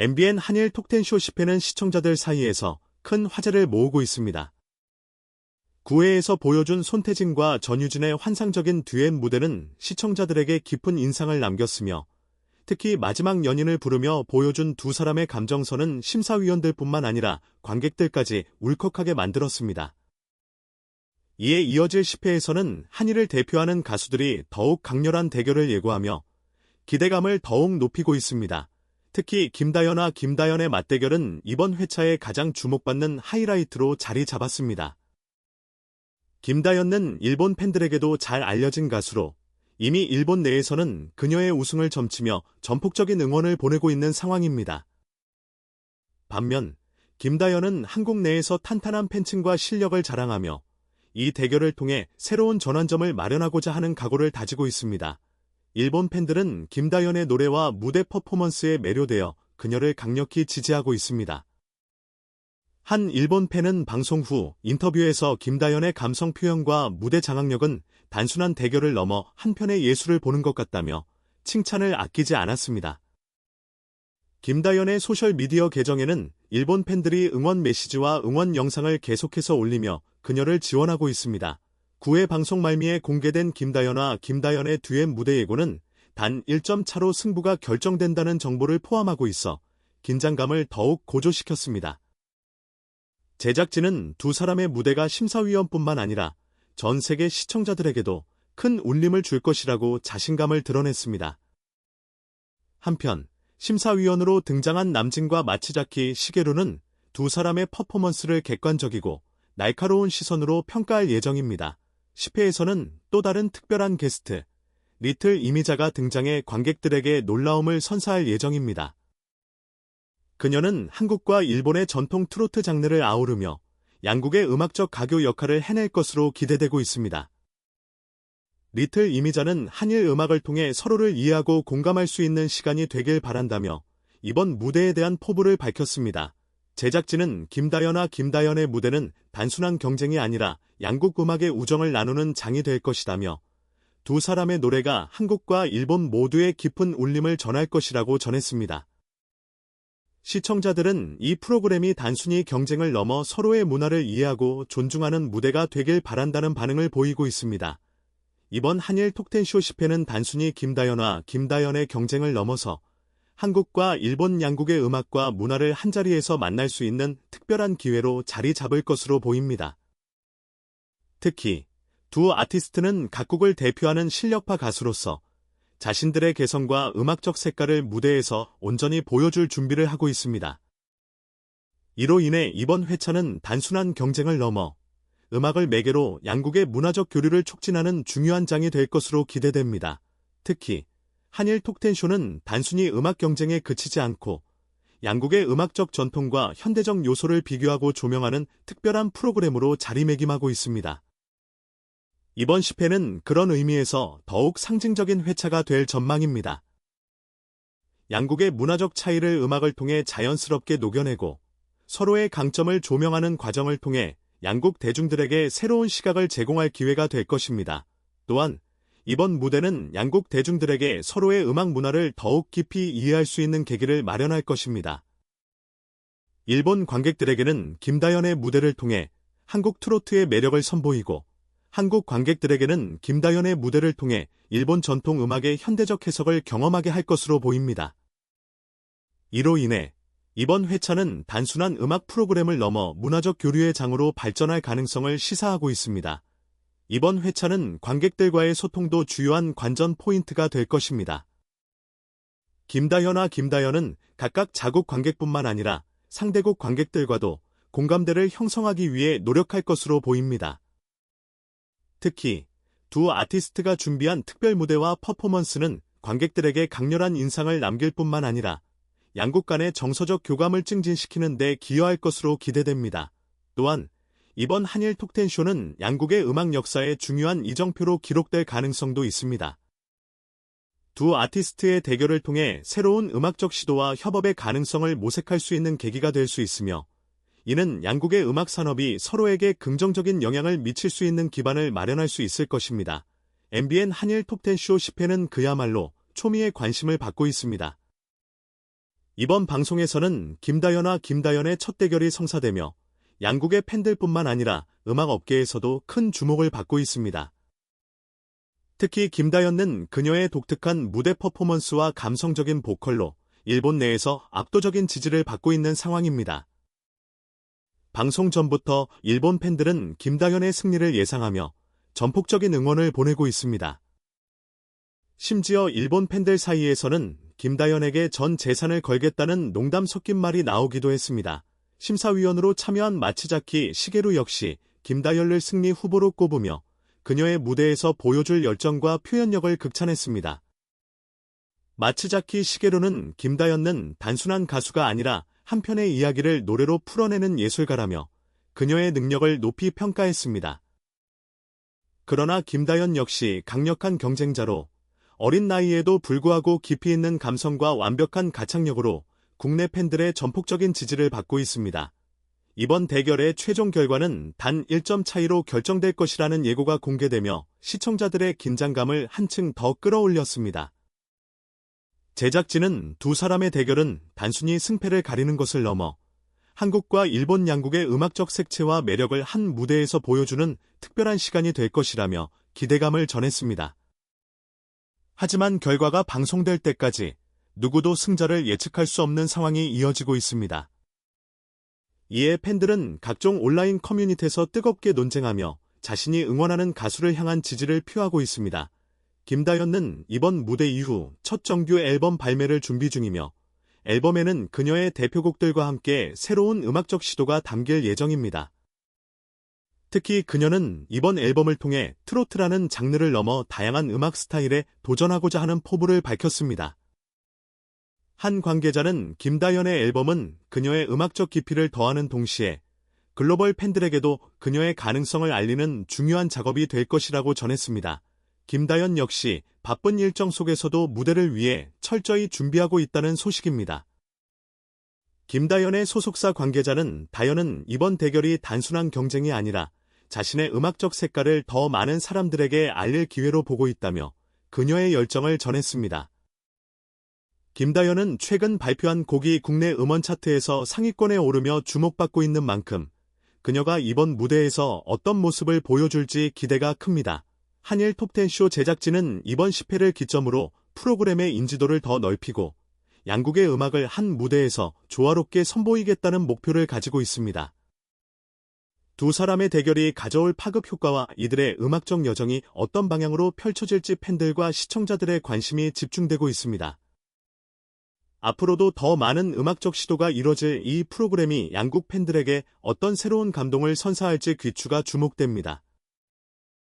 MBN 한일 톡텐쇼 10회는 시청자들 사이에서 큰 화제를 모으고 있습니다. 9회에서 보여준 손태진과 전유진의 환상적인 듀엣 무대는 시청자들에게 깊은 인상을 남겼으며 특히 마지막 연인을 부르며 보여준 두 사람의 감정선은 심사위원들뿐만 아니라 관객들까지 울컥하게 만들었습니다. 이에 이어질 10회에서는 한일을 대표하는 가수들이 더욱 강렬한 대결을 예고하며 기대감을 더욱 높이고 있습니다. 특히 김다연과 김다연의 맞대결은 이번 회차에 가장 주목받는 하이라이트로 자리 잡았습니다. 김다연은 일본 팬들에게도 잘 알려진 가수로 이미 일본 내에서는 그녀의 우승을 점치며 전폭적인 응원을 보내고 있는 상황입니다. 반면 김다연은 한국 내에서 탄탄한 팬층과 실력을 자랑하며 이 대결을 통해 새로운 전환점을 마련하고자 하는 각오를 다지고 있습니다. 일본 팬들은 김다연의 노래와 무대 퍼포먼스에 매료되어 그녀를 강력히 지지하고 있습니다. 한 일본 팬은 방송 후 인터뷰에서 김다연의 감성 표현과 무대 장악력은 단순한 대결을 넘어 한편의 예술을 보는 것 같다며 칭찬을 아끼지 않았습니다. 김다연의 소셜미디어 계정에는 일본 팬들이 응원 메시지와 응원 영상을 계속해서 올리며 그녀를 지원하고 있습니다. 9회 방송 말미에 공개된 김다연과 김다연의 듀엣 무대 예고는 단 1점 차로 승부가 결정된다는 정보를 포함하고 있어 긴장감을 더욱 고조시켰습니다. 제작진은 두 사람의 무대가 심사위원뿐만 아니라 전 세계 시청자들에게도 큰 울림을 줄 것이라고 자신감을 드러냈습니다. 한편 심사위원으로 등장한 남진과 마치자키 시게루는 두 사람의 퍼포먼스를 객관적이고 날카로운 시선으로 평가할 예정입니다. 10회에서는 또 다른 특별한 게스트, 리틀 이미자가 등장해 관객들에게 놀라움을 선사할 예정입니다. 그녀는 한국과 일본의 전통 트로트 장르를 아우르며 양국의 음악적 가교 역할을 해낼 것으로 기대되고 있습니다. 리틀 이미자는 한일 음악을 통해 서로를 이해하고 공감할 수 있는 시간이 되길 바란다며 이번 무대에 대한 포부를 밝혔습니다. 제작진은 김다연과 김다연의 무대는 단순한 경쟁이 아니라 양국 음악의 우정을 나누는 장이 될 것이다며 두 사람의 노래가 한국과 일본 모두의 깊은 울림을 전할 것이라고 전했습니다. 시청자들은 이 프로그램이 단순히 경쟁을 넘어 서로의 문화를 이해하고 존중하는 무대가 되길 바란다는 반응을 보이고 있습니다. 이번 한일 톡텐쇼 10회는 단순히 김다연과 김다연의 경쟁을 넘어서 한국과 일본 양국의 음악과 문화를 한자리에서 만날 수 있는 특별한 기회로 자리 잡을 것으로 보입니다. 특히 두 아티스트는 각국을 대표하는 실력파 가수로서 자신들의 개성과 음악적 색깔을 무대에서 온전히 보여줄 준비를 하고 있습니다. 이로 인해 이번 회차는 단순한 경쟁을 넘어 음악을 매개로 양국의 문화적 교류를 촉진하는 중요한 장이 될 것으로 기대됩니다. 특히 한일 톡텐쇼는 단순히 음악 경쟁에 그치지 않고 양국의 음악적 전통과 현대적 요소를 비교하고 조명하는 특별한 프로그램으로 자리매김하고 있습니다. 이번 10회는 그런 의미에서 더욱 상징적인 회차가 될 전망입니다. 양국의 문화적 차이를 음악을 통해 자연스럽게 녹여내고 서로의 강점을 조명하는 과정을 통해 양국 대중들에게 새로운 시각을 제공할 기회가 될 것입니다. 또한 이번 무대는 양국 대중들에게 서로의 음악 문화를 더욱 깊이 이해할 수 있는 계기를 마련할 것입니다. 일본 관객들에게는 김다연의 무대를 통해 한국 트로트의 매력을 선보이고 한국 관객들에게는 김다연의 무대를 통해 일본 전통 음악의 현대적 해석을 경험하게 할 것으로 보입니다. 이로 인해 이번 회차는 단순한 음악 프로그램을 넘어 문화적 교류의 장으로 발전할 가능성을 시사하고 있습니다. 이번 회차는 관객들과의 소통도 주요한 관전 포인트가 될 것입니다. 김다현와 김다연은 각각 자국 관객뿐만 아니라 상대국 관객들과도 공감대를 형성하기 위해 노력할 것으로 보입니다. 특히 두 아티스트가 준비한 특별 무대와 퍼포먼스는 관객들에게 강렬한 인상을 남길 뿐만 아니라 양국 간의 정서적 교감을 증진시키는 데 기여할 것으로 기대됩니다. 또한 이번 한일 톡텐쇼는 양국의 음악 역사에 중요한 이정표로 기록될 가능성도 있습니다. 두 아티스트의 대결을 통해 새로운 음악적 시도와 협업의 가능성을 모색할 수 있는 계기가 될 수 있으며 이는 양국의 음악 산업이 서로에게 긍정적인 영향을 미칠 수 있는 기반을 마련할 수 있을 것입니다. MBN 한일 톱텐쇼 10회는 그야말로 초미의 관심을 받고 있습니다. 이번 방송에서는 김다연과 김다연의 첫 대결이 성사되며 양국의 팬들뿐만 아니라 음악 업계에서도 큰 주목을 받고 있습니다. 특히 김다연은 그녀의 독특한 무대 퍼포먼스와 감성적인 보컬로 일본 내에서 압도적인 지지를 받고 있는 상황입니다. 방송 전부터 일본 팬들은 김다연의 승리를 예상하며 전폭적인 응원을 보내고 있습니다. 심지어 일본 팬들 사이에서는 김다연에게 전 재산을 걸겠다는 농담 섞인 말이 나오기도 했습니다. 심사위원으로 참여한 마츠자키 시게루 역시 김다연을 승리 후보로 꼽으며 그녀의 무대에서 보여줄 열정과 표현력을 극찬했습니다. 마츠자키 시게루는 김다연은 단순한 가수가 아니라 한편의 이야기를 노래로 풀어내는 예술가라며 그녀의 능력을 높이 평가했습니다. 그러나 김다연 역시 강력한 경쟁자로 어린 나이에도 불구하고 깊이 있는 감성과 완벽한 가창력으로 국내 팬들의 전폭적인 지지를 받고 있습니다. 이번 대결의 최종 결과는 단 1점 차이로 결정될 것이라는 예고가 공개되며 시청자들의 긴장감을 한층 더 끌어올렸습니다. 제작진은 두 사람의 대결은 단순히 승패를 가리는 것을 넘어 한국과 일본 양국의 음악적 색채와 매력을 한 무대에서 보여주는 특별한 시간이 될 것이라며 기대감을 전했습니다. 하지만 결과가 방송될 때까지 누구도 승자를 예측할 수 없는 상황이 이어지고 있습니다. 이에 팬들은 각종 온라인 커뮤니티에서 뜨겁게 논쟁하며 자신이 응원하는 가수를 향한 지지를 표하고 있습니다. 김다현은 이번 무대 이후 첫 정규 앨범 발매를 준비 중이며 앨범에는 그녀의 대표곡들과 함께 새로운 음악적 시도가 담길 예정입니다. 특히 그녀는 이번 앨범을 통해 트로트라는 장르를 넘어 다양한 음악 스타일에 도전하고자 하는 포부를 밝혔습니다. 한 관계자는 김다연의 앨범은 그녀의 음악적 깊이를 더하는 동시에 글로벌 팬들에게도 그녀의 가능성을 알리는 중요한 작업이 될 것이라고 전했습니다. 김다연 역시 바쁜 일정 속에서도 무대를 위해 철저히 준비하고 있다는 소식입니다. 김다연의 소속사 관계자는 다연은 이번 대결이 단순한 경쟁이 아니라 자신의 음악적 색깔을 더 많은 사람들에게 알릴 기회로 보고 있다며 그녀의 열정을 전했습니다. 김다연은 최근 발표한 곡이 국내 음원 차트에서 상위권에 오르며 주목받고 있는 만큼 그녀가 이번 무대에서 어떤 모습을 보여줄지 기대가 큽니다. 한일 톱텐쇼 제작진은 이번 10회를 기점으로 프로그램의 인지도를 더 넓히고 양국의 음악을 한 무대에서 조화롭게 선보이겠다는 목표를 가지고 있습니다. 두 사람의 대결이 가져올 파급 효과와 이들의 음악적 여정이 어떤 방향으로 펼쳐질지 팬들과 시청자들의 관심이 집중되고 있습니다. 앞으로도 더 많은 음악적 시도가 이뤄질 이 프로그램이 양국 팬들에게 어떤 새로운 감동을 선사할지 귀추가 주목됩니다.